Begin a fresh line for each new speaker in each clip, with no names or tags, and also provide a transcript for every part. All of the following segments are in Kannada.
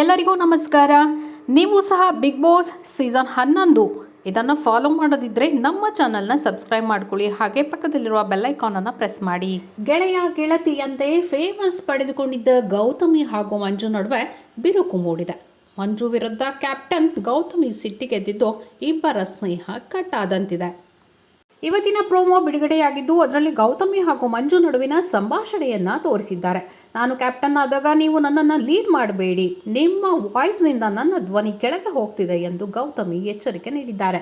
ಎಲ್ಲರಿಗೂ ನಮಸ್ಕಾರ. ನೀವು ಸಹ ಬಿಗ್ ಬಾಸ್ ಸೀಸನ್ ಹನ್ನೊಂದು. ಇದನ್ನು ಫಾಲೋ ಮಾಡೋದಿದ್ರೆ ನಮ್ಮ ಚಾನಲ್ನ ಸಬ್ಸ್ಕ್ರೈಬ್ ಮಾಡ್ಕೊಳ್ಳಿ. ಹಾಗೆ ಪಕ್ಕದಲ್ಲಿರುವ ಬೆಲ್ ಐಕಾನನ್ನು ಪ್ರೆಸ್ ಮಾಡಿ. ಗೆಳೆಯ ಗೆಳತಿಯಂತೆ ಫೇಮಸ್ ಪಡೆದುಕೊಂಡಿದ್ದ ಗೌತಮಿ ಹಾಗೂ ಮಂಜು ನಡುವೆ ಬಿರುಕು ಮೂಡಿದೆ. ಮಂಜು ವಿರುದ್ಧ ಕ್ಯಾಪ್ಟನ್ ಗೌತಮಿ ಸಿಟ್ಟಿಗೆದ್ದಿದ್ದು ಇಬ್ಬರ ಸ್ನೇಹ ಕಟ್ಟಾದಂತಿದೆ. ಇವತ್ತಿನ ಪ್ರೋಮೋ ಬಿಡುಗಡೆಯಾಗಿದ್ದು ಅದರಲ್ಲಿ ಗೌತಮಿ ಹಾಗೂ ಮಂಜು ನಡುವಿನ ಸಂಭಾಷಣೆಯನ್ನ ತೋರಿಸಿದ್ದಾರೆ. ನಾನು ಕ್ಯಾಪ್ಟನ್ ಆದಾಗ ನೀವು ನನ್ನನ್ನು ಲೀಡ್ ಮಾಡಬೇಡಿ. ನಿಮ್ಮ ವಾಯ್ಸ್ನಿಂದ ನನ್ನ ಧ್ವನಿ ಕೆಳಗೆ ಹೋಗ್ತಿದೆ ಎಂದು ಗೌತಮಿ ಎಚ್ಚರಿಕೆ ನೀಡಿದ್ದಾರೆ.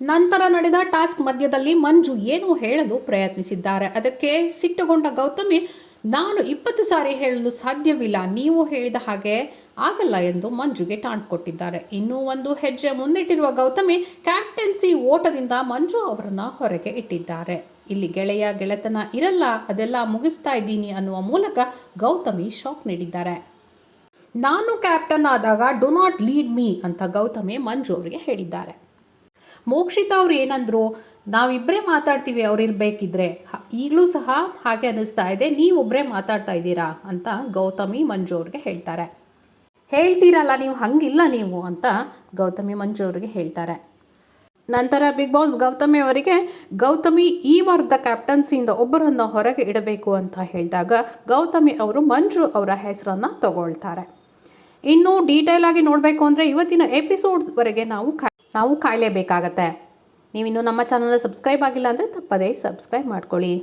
ನಂತರ ನಡೆದ ಟಾಸ್ಕ್ ಮಧ್ಯದಲ್ಲಿ ಮಂಜು ಏನು ಹೇಳಲು ಪ್ರಯತ್ನಿಸಿದ್ದಾರೆ. ಅದಕ್ಕೆ ಸಿಟ್ಟುಗೊಂಡ ಗೌತಮಿ, ನಾನು ಇಪ್ಪತ್ತು ಸಾರಿ ಹೇಳಲು ಸಾಧ್ಯವಿಲ್ಲ. ನೀವು ಹೇಳಿದ ಹಾಗೆ ಆಗಲ್ಲ ಎಂದು ಮಂಜುಗೆ ಟಾಂಟ್ ಕೊಟ್ಟಿದ್ದಾರೆ. ಇನ್ನೂ ಒಂದು ಹೆಜ್ಜೆ ಮುಂದಿಟ್ಟಿರುವ ಗೌತಮಿ ಕ್ಯಾಪ್ಟನ್ಸಿ ಓಟದಿಂದ ಮಂಜು ಅವರನ್ನು ಹೊರಗೆ ಇಟ್ಟಿದ್ದಾರೆ. ಇಲ್ಲಿ ಗೆಳೆಯ ಗೆಳೆತನ ಇರಲ್ಲ, ಅದೆಲ್ಲ ಮುಗಿಸ್ತಾ ಇದ್ದೀನಿ ಅನ್ನುವ ಮೂಲಕ ಗೌತಮಿ ಶಾಕ್ ನೀಡಿದ್ದಾರೆ. ನಾನು ಕ್ಯಾಪ್ಟನ್ ಆದಾಗ ಡು ನಾಟ್ ಲೀಡ್ ಮೀ ಅಂತ ಗೌತಮಿ ಮಂಜು ಅವರಿಗೆ ಹೇಳಿದ್ದಾರೆ. ಮೋಕ್ಷಿತ ಅವ್ರು ಏನಂದ್ರು ನಾವಿಬ್ಬರೇ ಮಾತಾಡ್ತೀವಿ, ಅವ್ರು ಇರಬೇಕಿದ್ರೆ. ಈಗಲೂ ಸಹ ಹಾಗೆ ಅನ್ನಿಸ್ತಾ ಇದೆ ನೀವೊಬ್ಬರೇ ಮಾತಾಡ್ತಾ ಇದ್ದೀರಾ ಅಂತ ಗೌತಮಿ ಮಂಜು ಅವ್ರಿಗೆ ಹೇಳ್ತಾರೆ. ಹೇಳ್ತೀರಲ್ಲ ನೀವು, ಹಂಗಿಲ್ಲ ನೀವು ಅಂತ ಗೌತಮಿ ಮಂಜು ಅವರಿಗೆ ಹೇಳ್ತಾರೆ. ನಂತರ ಬಿಗ್ ಬಾಸ್ ಗೌತಮಿ ಅವರಿಗೆ, ಗೌತಮಿ ಈ ವಾರದ ಕ್ಯಾಪ್ಟನ್ಸಿಯಿಂದ ಒಬ್ಬರನ್ನು ಹೊರಗೆ ಇಡಬೇಕು ಅಂತ ಹೇಳಿದಾಗ ಗೌತಮಿ ಅವರು ಮಂಜು ಅವರ ಹೆಸರನ್ನು ತಗೊಳ್ತಾರೆ. ಇನ್ನು ಡೀಟೇಲ್ ಆಗಿ ನೋಡಬೇಕು ಅಂದರೆ ಇವತ್ತಿನ ಎಪಿಸೋಡ್ವರೆಗೆ ನಾವು ನಾವು ಕಾಯಲೇಬೇಕಾಗತ್ತೆ. ನೀವಿನ್ನು ನಮ್ಮ ಚಾನಲ್ ಸಬ್ಸ್ಕ್ರೈಬ್ ಆಗಿಲ್ಲ ಅಂದರೆ ತಪ್ಪದೇ ಸಬ್ಸ್ಕ್ರೈಬ್ ಮಾಡ್ಕೊಳ್ಳಿ.